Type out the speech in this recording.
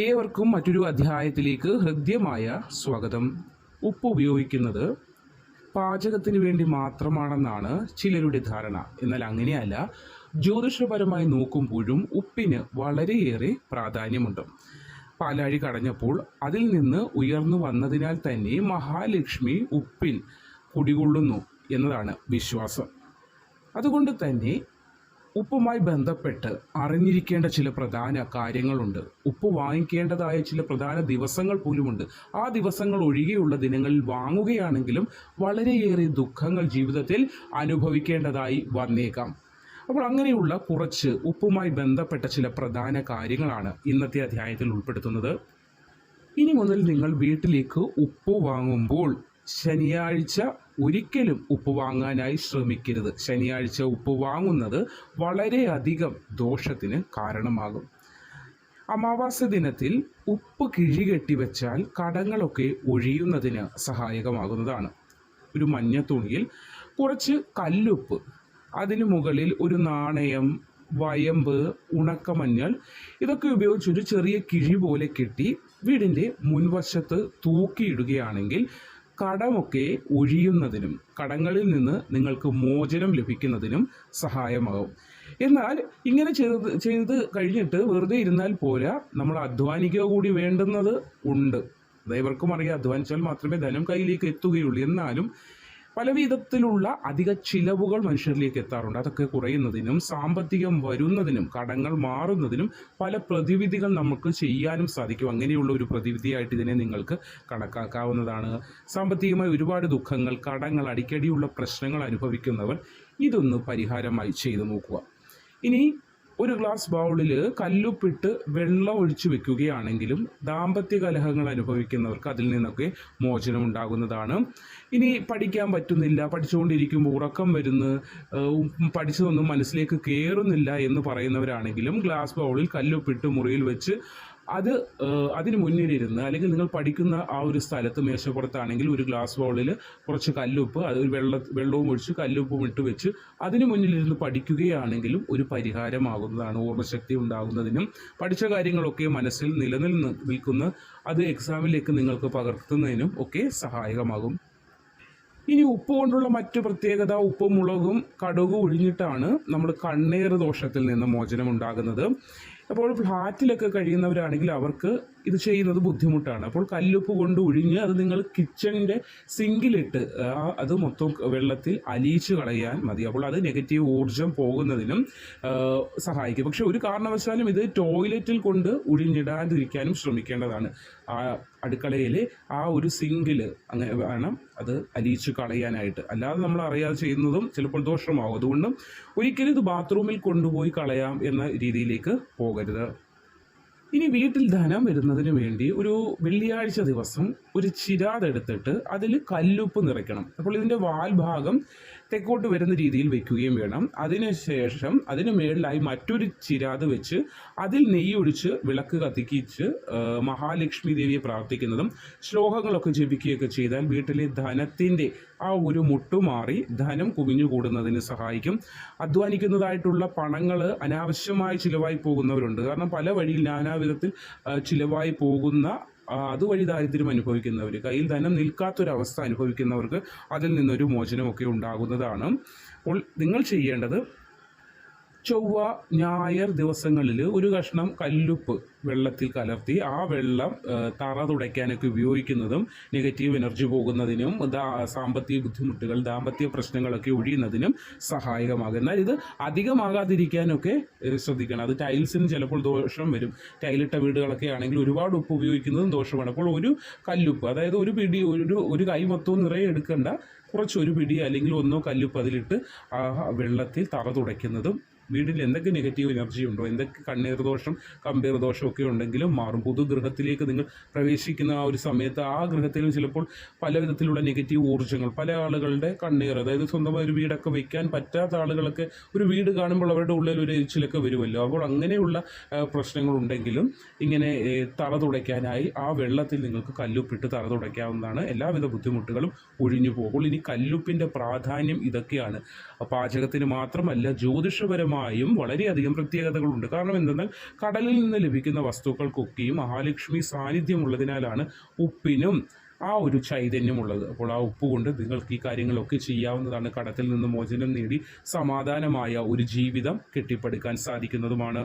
ഏവർക്കും മറ്റൊരു അധ്യായത്തിലേക്ക് ഹൃദ്യമായ സ്വാഗതം. ഉപ്പ് ഉപയോഗിക്കുന്നത് പാചകത്തിന് വേണ്ടി മാത്രമാണെന്നാണ് ചിലരുടെ ധാരണ. എന്നാൽ അങ്ങനെയല്ല ജ്യോതിഷപരമായി നോക്കുമ്പോഴും ഉപ്പിന് വളരെയേറെ പ്രാധാന്യമുണ്ട്. പാലാഴി കടഞ്ഞപ്പോൾ അതിൽ നിന്ന് ഉയർന്നു വന്നതിനാൽ തന്നെ മഹാലക്ഷ്മി ഉപ്പിൽ കുടികൊള്ളുന്നു എന്നതാണ് വിശ്വാസം. അതുകൊണ്ട് തന്നെ ഉപ്പുമായി ബന്ധപ്പെട്ട് അറിഞ്ഞിരിക്കേണ്ട ചില പ്രധാന കാര്യങ്ങളുണ്ട്. ഉപ്പ് വാങ്ങിക്കേണ്ടതായ ചില പ്രധാന ദിവസങ്ങൾ പോലുമുണ്ട്. ആ ദിവസങ്ങൾ ഒഴികെയുള്ള ദിനങ്ങളിൽ വാങ്ങുകയാണെങ്കിലും വളരെയേറെ ദുഃഖങ്ങൾ ജീവിതത്തിൽ അനുഭവിക്കേണ്ടതായി വന്നേക്കാം. അപ്പോൾ അങ്ങനെയുള്ള കുറച്ച് ഉപ്പുമായി ബന്ധപ്പെട്ട ചില പ്രധാന കാര്യങ്ങളാണ് ഇന്നത്തെ അധ്യായത്തിൽ ഉൾപ്പെടുത്തുന്നത്. ഇനി മുതൽ നിങ്ങൾ വീട്ടിലേക്ക് ഉപ്പ് വാങ്ങുമ്പോൾ ശനിയാഴ്ച ഒരിക്കലും ഉപ്പ് വാങ്ങാനായി ശ്രമിക്കരുത്. ശനിയാഴ്ച ഉപ്പ് വാങ്ങുന്നത് വളരെയധികം ദോഷത്തിന് കാരണമാകും. അമാവാസ ദിനത്തിൽ ഉപ്പ് കിഴികെട്ടി വെച്ചാൽ കടങ്ങളൊക്കെ ഒഴിയുന്നതിന് സഹായകമാകുന്നതാണ്. ഒരു മഞ്ഞ തുണിയിൽ കുറച്ച് കല്ലുപ്പ് അതിനു മുകളിൽ ഒരു നാണയം വയമ്പ് ഉണക്കമഞ്ഞൾ ഇതൊക്കെ ഉപയോഗിച്ച് ഒരു ചെറിയ കിഴി പോലെ കെട്ടി വീടിന്റെ മുൻവശത്ത് തൂക്കിയിടുകയാണെങ്കിൽ കടമൊക്കെ ഒഴിയുന്നതിനും കടങ്ങളിൽ നിന്ന് നിങ്ങൾക്ക് മോചനം ലഭിക്കുന്നതിനും സഹായമാകും. എന്നാൽ ഇങ്ങനെ ചെയ്ത് ചെയ്ത് കഴിഞ്ഞിട്ട് വെറുതെ ഇരുന്നാൽ പോരാ നമ്മൾ അധ്വാനിക്കുക കൂടി വേണ്ടുന്നത് ഉണ്ട്. ദൈവർക്കും അറിയാം അധ്വാനിച്ചാൽ മാത്രമേ ധനം കയ്യിലേക്ക് എത്തുകയുള്ളൂ. എന്നാലും പല വിധത്തിലുള്ള അധിക ചിലവുകൾ മനുഷ്യരിലേക്ക് എത്താറുണ്ട്. അതൊക്കെ കുറയുന്നതിനും സാമ്പത്തികം വരുന്നതിനും കടങ്ങൾ മാറുന്നതിനും പല പ്രതിവിധികൾ നമുക്ക് ചെയ്യാനും സാധിക്കും. അങ്ങനെയുള്ള ഒരു പ്രതിവിധിയായിട്ട് ഇതിനെ നിങ്ങൾക്ക് കണക്കാക്കാവുന്നതാണ്. സാമ്പത്തികമായി ഒരുപാട് ദുഃഖങ്ങൾ കടങ്ങൾ അടിക്കടിയുള്ള പ്രശ്നങ്ങൾ അനുഭവിക്കുന്നവർ ഇതൊന്ന് പരിഹാരമായി ചെയ്തു നോക്കുക. ഇനി ഒരു ഗ്ലാസ് ബൗളിൽ കല്ലുപ്പിട്ട് വെള്ളം ഒഴിച്ചു വെക്കുകയാണെങ്കിലും ദാമ്പത്യ കലഹങ്ങൾ അനുഭവിക്കുന്നവർക്ക് അതിൽ നിന്നൊക്കെ മോചനം ഉണ്ടാകുന്നതാണ് ഇനി പഠിക്കാൻ പറ്റുന്നില്ല പഠിച്ചുകൊണ്ടിരിക്കുമ്പോൾ ഉറക്കം വരുന്നു പഠിച്ചതൊന്നും മനസ്സിലേക്ക് കയറുന്നില്ല എന്ന് പറയുന്നവരാണെങ്കിലും ഗ്ലാസ് ബൗളിൽ കല്ലുപ്പിട്ട് മുറിയിൽ വെച്ച് അത് അതിന് മുന്നിലിരുന്ന് അല്ലെങ്കിൽ നിങ്ങൾ പഠിക്കുന്ന ആ ഒരു സ്ഥലത്ത് മേശപ്പുറത്താണെങ്കിൽ ഒരു ഗ്ലാസ് ബൗളിൽ കുറച്ച് കല്ലുപ്പ് അത് വെള്ള വെള്ളവും ഒഴിച്ച് കല്ലുപ്പും ഇട്ട് വെച്ച് അതിന് മുന്നിലിരുന്ന് പഠിക്കുകയാണെങ്കിലും ഒരു പരിഹാരമാകുന്നതാണ് ഓർമ്മശക്തി ഉണ്ടാകുന്നതിനും പഠിച്ച കാര്യങ്ങളൊക്കെ മനസ്സിൽ നിലനിന്ന് നിൽക്കുന്ന അത് എക്സാമിലേക്ക് നിങ്ങൾക്ക് പകർത്തുന്നതിനും ഒക്കെ സഹായകമാകും. ഇനി ഉപ്പ് കൊണ്ടുള്ള മറ്റു പ്രത്യേകത ഉപ്പും മുളകും കടുകും ഒഴിഞ്ഞിട്ടാണ് നമ്മൾ കണ്ണേറ് ദോഷത്തിൽ നിന്ന് മോചനം ഉണ്ടാകുന്നത് അപ്പോൾ ഫ്ലാറ്റിലൊക്കെ കഴിയുന്നവരാണെങ്കിൽ അവർക്ക് ഇത് ചെയ്യുന്നത് ബുദ്ധിമുട്ടാണ്. അപ്പോൾ കല്ലുപ്പ് കൊണ്ട് ഒഴിഞ്ഞ് അത് നിങ്ങൾ കിച്ചണിന്റെ സിങ്കിലിട്ട് അത് മൊത്തം വെള്ളത്തിൽ അലിയിച്ച് കളയാൻ മതി. അപ്പോൾ അത് നെഗറ്റീവ് ഊർജം പോകുന്നതിനും സഹായിക്കും. പക്ഷെ ഒരു കാരണവശാലും ഇത് ടോയ്ലറ്റിൽ കൊണ്ട് ഒഴിഞ്ഞിടാതിരിക്കാനും ശ്രമിക്കേണ്ടതാണ്. ആ അടുക്കളയിൽ ആ ഒരു സിങ്കിൽ അങ്ങനെ വേണം അത് അലിയിച്ച് കളയാനായിട്ട്. അല്ലാതെ നമ്മൾ അറിയാതെ ചെയ്യുന്നതും ചിലപ്പോൾ ദോഷമാകും അതുകൊണ്ടും ഒരിക്കലും ഇത് ബാത്റൂമിൽ കൊണ്ടുപോയി കളയാം എന്ന രീതിയിലേക്ക് പോകരുത്. ഇനി വീട്ടിൽ ധനം വരുന്നതിന് വേണ്ടി ഒരു വെള്ളിയാഴ്ച ദിവസം ഒരു ചിരാതെടുത്തിട്ട് അതിൽ കല്ലുപ്പ് നിറയ്ക്കണം. അപ്പോൾ ഇതിന്റെ വാൽഭാഗം തെക്കോട്ട് വരുന്ന രീതിയിൽ വെക്കുകയും വേണം. അതിനുശേഷം അതിന് മേളിലായി മറ്റൊരു ചിരാത് വെച്ച് അതിൽ നെയ്യൊഴിച്ച് വിളക്ക് കത്തിക്കിച്ച് മഹാലക്ഷ്മി ദേവിയെ പ്രാർത്ഥിക്കുന്നതും ശ്ലോകങ്ങളൊക്കെ ജപിക്കുകയൊക്കെ ചെയ്താൽ വീട്ടിലെ ധനത്തിന്റെ ആ ഒരു മുട്ടുമാറി ധനം കുമിഞ്ഞുകൂടുന്നതിന് സഹായിക്കും. അധ്വാനിക്കുന്നതായിട്ടുള്ള പണങ്ങൾ അനാവശ്യമായി ചിലവായി പോകുന്നവരുണ്ട്. കാരണം പല വഴിയിൽ നാനാവിധത്തിൽ ചിലവായി പോകുന്ന അതുവഴി ദാരിദ്ര്യം അനുഭവിക്കുന്നവർ കയ്യിൽ ധനം നിൽക്കാത്തൊരവസ്ഥ അനുഭവിക്കുന്നവർക്ക് അതിൽ നിന്നൊരു മോചനമൊക്കെ ഉണ്ടാകുന്നതാണ്. അപ്പോൾ നിങ്ങൾ ചെയ്യേണ്ടത് ചൊവ്വ ഞായർ ദിവസങ്ങളിൽ ഒരു കഷ്ണം കല്ലുപ്പ് വെള്ളത്തിൽ കലർത്തി ആ വെള്ളം തറ തുടയ്ക്കാനൊക്കെ ഉപയോഗിക്കുന്നതും നെഗറ്റീവ് എനർജി പോകുന്നതിനും സാമ്പത്തിക ബുദ്ധിമുട്ടുകൾ ദാമ്പത്യ പ്രശ്നങ്ങളൊക്കെ ഒഴിയുന്നതിനും സഹായകമാകും. എന്നാൽ ഇത് അധികമാകാതിരിക്കാനൊക്കെ ശ്രദ്ധിക്കണം. അത് ടൈൽസിന് ചിലപ്പോൾ ദോഷം വരും. ടൈലിട്ട വീടുകളൊക്കെ ആണെങ്കിൽ ഒരുപാട് ഉപ്പ് ഉപയോഗിക്കുന്നതും ദോഷമാണ്. അപ്പോൾ ഒരു കല്ലുപ്പ് അതായത് ഒരു പിടി ഒരു ഒരു കൈ മൊത്തവും നിറയെ എടുക്കേണ്ട കുറച്ചൊരു പിടി അല്ലെങ്കിൽ ഒന്നോ കല്ലുപ്പ് അതിലിട്ട് വെള്ളത്തിൽ തറ തുടയ്ക്കുന്നതും വീട്ടിൽ എന്തൊക്കെ നെഗറ്റീവ് എനർജി ഉണ്ടോ എന്തൊക്കെ കണ്ണീർ ദോഷം കമ്പീർ ദോഷം ഒക്കെ ഉണ്ടെങ്കിലും മാറും. പുതുഗൃഹത്തിലേക്ക് നിങ്ങൾ പ്രവേശിക്കുന്ന ആ ഒരു സമയത്ത് ആ ഗൃഹത്തിലും ചിലപ്പോൾ പല വിധത്തിലുള്ള നെഗറ്റീവ് ഊർജങ്ങൾ പല ആളുകളുടെ കണ്ണീർ അതായത് സ്വന്തമായി ഒരു വീടൊക്കെ വയ്ക്കാൻ പറ്റാത്ത ആളുകളൊക്കെ ഒരു വീട് കാണുമ്പോൾ അവരുടെ ഉള്ളിൽ ഒരു എരിച്ചിലൊക്കെ വരുമല്ലോ. അപ്പോൾ അങ്ങനെയുള്ള പ്രശ്നങ്ങൾ ഉണ്ടെങ്കിലും ഇങ്ങനെ തറ തുടയ്ക്കാനായി ആ വെള്ളത്തിൽ നിങ്ങൾക്ക് കല്ലുപ്പിട്ട് തറ തുടയ്ക്കാവുന്നതാണ്. എല്ലാവിധ ബുദ്ധിമുട്ടുകളും ഒഴിഞ്ഞു പോകും. ഇനി കല്ലുപ്പിന്റെ പ്രാധാന്യം ഇതൊക്കെയാണ്. പാചകത്തിന് മാത്രമല്ല ജ്യോതിഷപരമായി ജ്യോതിഷപരമായും വളരെയധികം പ്രത്യേകതകളുണ്ട്. കാരണം എന്തെന്നാൽ കടലിൽ നിന്ന് ലഭിക്കുന്ന വസ്തുക്കൾക്കൊക്കെയും മഹാലക്ഷ്മി സാന്നിധ്യമുള്ളതിനാലാണ് ഉപ്പിനും ആ ഒരു ചൈതന്യമുള്ളത്. അപ്പോൾ ആ ഉപ്പ് കൊണ്ട് നിങ്ങൾക്ക് ഈ കാര്യങ്ങളൊക്കെ ചെയ്യാവുന്നതാണ്. കടത്തിൽ നിന്ന് മോചനം നേടി സമാധാനമായ ഒരു ജീവിതം കെട്ടിപ്പടുക്കാൻ സാധിക്കുന്നതുമാണ്.